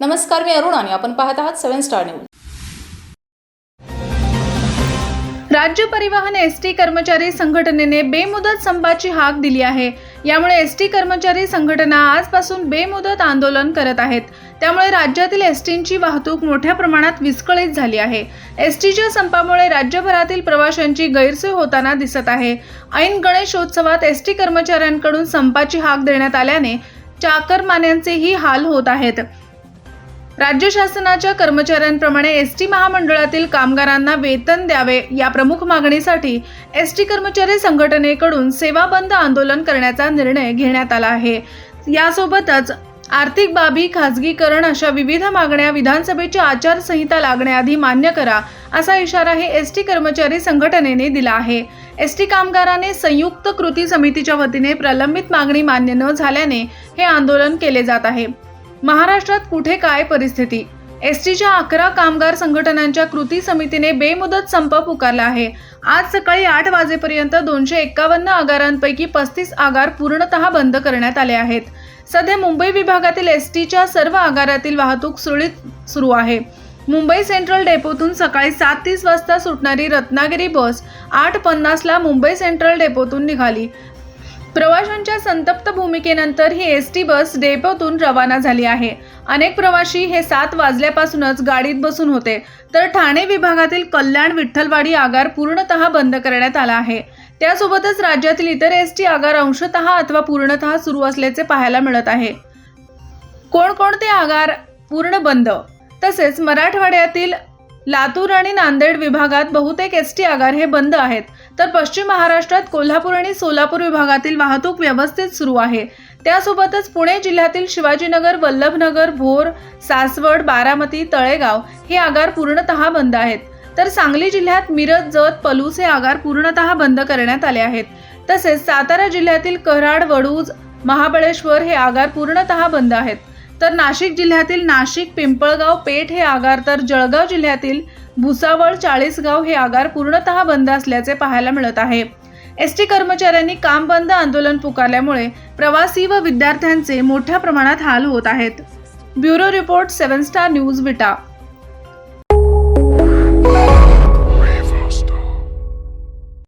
नमस्कार मी अरुण आणि आपण पाहत आहात सेव्हन स्टार न्यूज. राज्य परिवहन एस टी कर्मचारी संघटनेने बेमुदत संपाची हाक दिली आहे. यामुळे एस टी कर्मचारी संघटना आजपासून बेमुदत आंदोलन करत आहेत. त्यामुळे राज्यातील एस टींची वाहतूक मोठ्या प्रमाणात विस्कळीत झाली आहे. एस टीच्या संपामुळे राज्यभरातील प्रवाशांची गैरसोय होताना दिसत आहे. ऐन गणेशोत्सवात एस टी कर्मचाऱ्यांकडून संपाची हाक देण्यात आल्याने चाकरमान्यांचेही हाल होत आहेत. राज्य शासनाच्या कर्मचाऱ्यांप्रमाणे एस टी महामंडळातील कामगारांना वेतन द्यावे या प्रमुख मागणीसाठी एस टी कर्मचारी संघटनेकडून सेवा बंद आंदोलन करण्याचा निर्णय घेण्यात आला आहे. यासोबतच आर्थिक बाबी खाजगीकरण अशा विविध मागण्या विधानसभेची आचारसंहिता लागण्याआधी मान्य करा असा इशाराही एस टी कर्मचारी संघटनेने दिला आहे. एस टी कामगाराने संयुक्त कृती समितीच्या वतीने प्रलंबित मागणी मान्य न झाल्याने हे आंदोलन केले जात आहे. महाराष्ट्रात कुठे काय परिस्थिती? एस टीच्या अकरा कामगार संघटनांच्या कृती समितीने बेमुदत संप पुकारला आहे. आज सकाळी आठ वाजेपर्यंत दोनशे एक्कावन्न आगारांपैकी पस्तीस आगार पूर्णतः बंद करण्यात आले आहेत. सध्या मुंबई विभागातील एस टीच्या सर्व आगारातील वाहतूक सुरळीत सुरू आहे. मुंबई सेंट्रल डेपोतून सकाळी सात तीस वाजता सुटणारी रत्नागिरी बस आठ पन्नासला मुंबई सेंट्रल डेपोतून निघाली. प्रवाशांच्या संतप्त भूमिकेनंतर ही एस टी बस डेपोतून रवाना झाली आहे. अनेक प्रवाशी हे सात वाजल्यापासूनच गाडीत बसून होते. तर ठाणे विभागातील कल्याण विठ्ठलवाडी आगार पूर्णतः बंद करण्यात आला आहे. त्यासोबतच राज्यातील इतर एस टी आगार अंशतः अथवा पूर्णतः सुरू असल्याचे पाहायला मिळत आहे. कोणकोणते आगार पूर्ण बंद? तसेच मराठवाड्यातील लातूर आणि नांदेड विभागात बहुतेक एस टी आगार हे बंद आहेत. तर पश्चिम महाराष्ट्रात कोल्हापूर आणि सोलापूर विभागातील वाहतूक व्यवस्थित सुरू आहे. त्यासोबतच पुणे जिल्ह्यातील शिवाजीनगर वल्लभनगर भोर सासवड बारामती तळेगाव हे आगार पूर्णतः बंद आहेत. तर सांगली जिल्ह्यात मिरज जत पलूस हे आगार पूर्णतः बंद करण्यात आले आहेत. तसेच सातारा जिल्ह्यातील कराड वडूज महाबळेश्वर हे आगार पूर्णतः बंद आहेत. तर नाशिक जिल्ह्यातील नाशिक पिंपळगाव पेठ हे आगार तर जळगाव जिल्ह्यातील भुसावळ चाळीसगाव हे आगार पूर्णतः बंद असल्याचे पाहायला मिळत आहे. एस टी कर्मचाऱ्यांनी काम बंद आंदोलन पुकारल्यामुळे प्रवासी व विद्यार्थ्यांचे मोठ्या प्रमाणात हाल होत आहेत. Bureau report seven star news Vita